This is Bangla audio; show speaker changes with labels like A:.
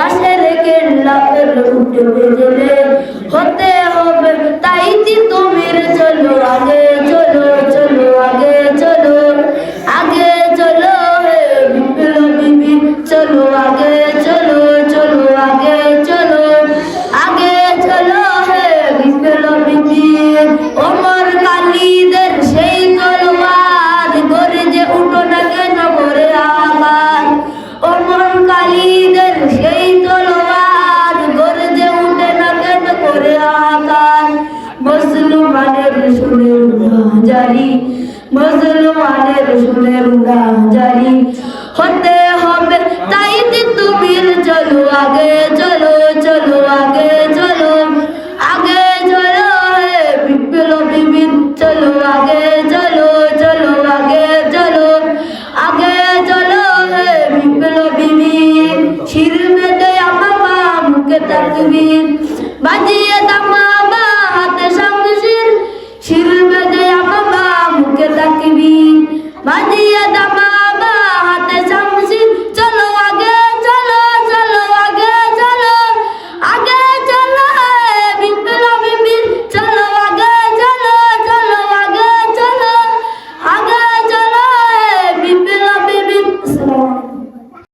A: বাসের কেল্লা উঠবে করে আবার মুসলমানের সুরের জারি মুসলমানের সুরের জারি হতে হবে তুমি চলো, আগে চলো চলো, আগে চলো আগে চলো আগে চলো চলো, আগে চলো, আগে বাজিয়ে